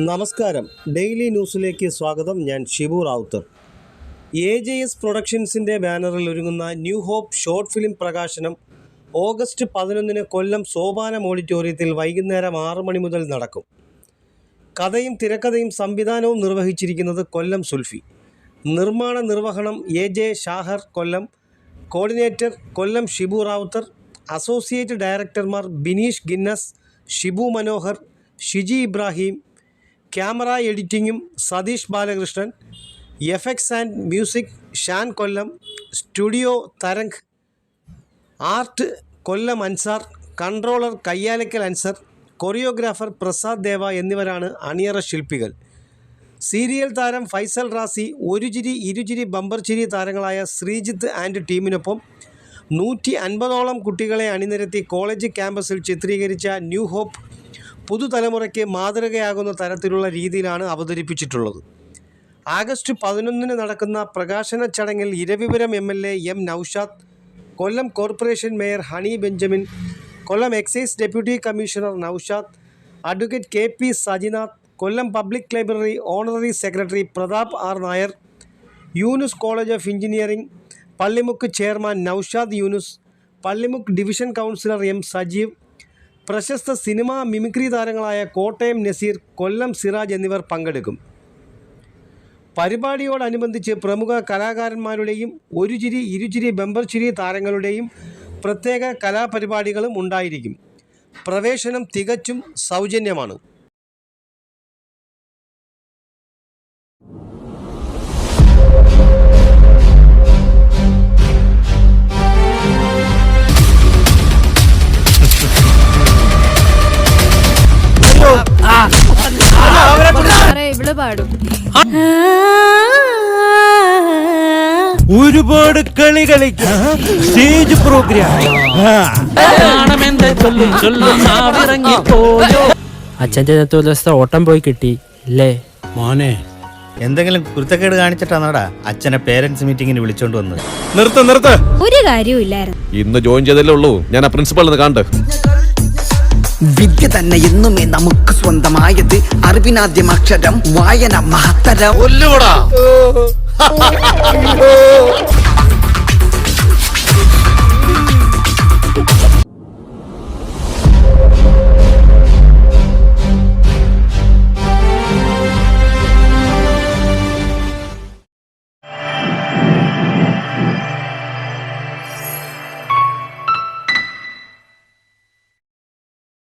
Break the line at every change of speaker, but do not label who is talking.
നമസ്കാരം. ഡെയിലി ന്യൂസിലേക്ക് സ്വാഗതം. ഞാൻ Shibu Ravuthar. A J S പ്രൊഡക്ഷൻസിന്റെ ബാനറിൽ ഒരുങ്ങുന്ന ന്യൂ ഹോപ്പ് ഷോർട്ട് ഫിലിം പ്രകാശനം ഓഗസ്റ്റ് പതിനൊന്നിന് കൊല്ലം സോപാനം ഓഡിറ്റോറിയത്തിൽ വൈകുന്നേരം ആറ് മണി മുതൽ നടക്കും. കഥയും തിരക്കഥയും സംവിധാനവും നിർവഹിച്ചിരിക്കുന്നത് കൊല്ലം സുൽഫി. നിർമ്മാണ നിർവഹണം A J Shahar Kollam coordinator Kollam Shibu Ravuthar associate ഡയറക്ടർമാർ Bineesh Guinness Shibu Manohar Shiji Ibrahim camera എഡിറ്റിങ്ങും Satheesh Balakrishnan effects and music Shan Kollam studio Tharang art Kollam Ansar controller Kayyalakkal Ansar choreographer Prasad Deva എന്നിവരാണ് അണിയറ ശില്പികൾ. സീരിയൽ താരം ഫൈസൽ റാസി ഒരു ചിരി ഇരുചിരി ബമ്പർ ചിരി താരങ്ങളായ Sreejith and ടീമിനൊപ്പം നൂറ്റി അൻപതോളം കുട്ടികളെ അണിനിരത്തി കോളേജ് ക്യാമ്പസിൽ ചിത്രീകരിച്ച ന്യൂ ഹോപ്പ് പുതുതലമുറയ്ക്ക് മാതൃകയാകുന്ന തരത്തിലുള്ള രീതിയിലാണ് അവതരിപ്പിച്ചിട്ടുള്ളത്. ആഗസ്റ്റ് പതിനൊന്നിന് നടക്കുന്ന പ്രകാശന ചടങ്ങിൽ Iravipuram M L A M Noushad Kollam corporation mayor Honey Benjamin Kollam excise deputy commissioner Noushad advocate K P Sajinath Kollam public library honorary secretary Prathap R Nair Younus college of engineering Pallimukku chairman Noushad Younus Pallimukku division councillor M Sajeev പ്രശസ്ത cinema mimicry താരങ്ങളായ കോട്ടയം നസീർ കൊല്ലം സിറാജ് എന്നിവർ പങ്കെടുക്കും. പരിപാടിയോടനുബന്ധിച്ച് പ്രമുഖ കലാകാരന്മാരുടെയും ഒരു ചിരി ഇരുചിരി bumper ചിരി താരങ്ങളുടെയും പ്രത്യേക കലാപരിപാടികളും ഉണ്ടായിരിക്കും. പ്രവേശനം തികച്ചും സൗജന്യമാണ്.
ഇവൾ പാടും.
ഒരുപാട് കളി കളിക്കാം സ്റ്റേജ് പ്രോഗ്രാം.
ഇന്നത്തെ ഒരു ദിവസത്തെ ഓട്ടം പോയി കിട്ടി. ഇല്ലേ?
മോനെ.
എന്തെങ്കിലും കുരുത്തക്കേട് കാണിച്ചിട്ടാണോടാ അച്ഛനെ പേരന്റ്സ് മീറ്റിംഗിന് വിളിച്ചോണ്ട് വന്നത്?
നിർത്ത് നിർത്ത്.
ഒരു കാര്യവും ഇല്ലായിരുന്നു.
ഇന്ന് ജോയിൻ ചെയ്തല്ലേ ഉള്ളൂ. ഞാൻ ആ പ്രിൻസിപ്പളിന് കാണട്ടെ
വിദ്യ തന്നെ എന്നുമേ നമുക്ക് സ്വന്തമായത്. അറിവിനാദ്യം അക്ഷരം വായന മഹത്തരം.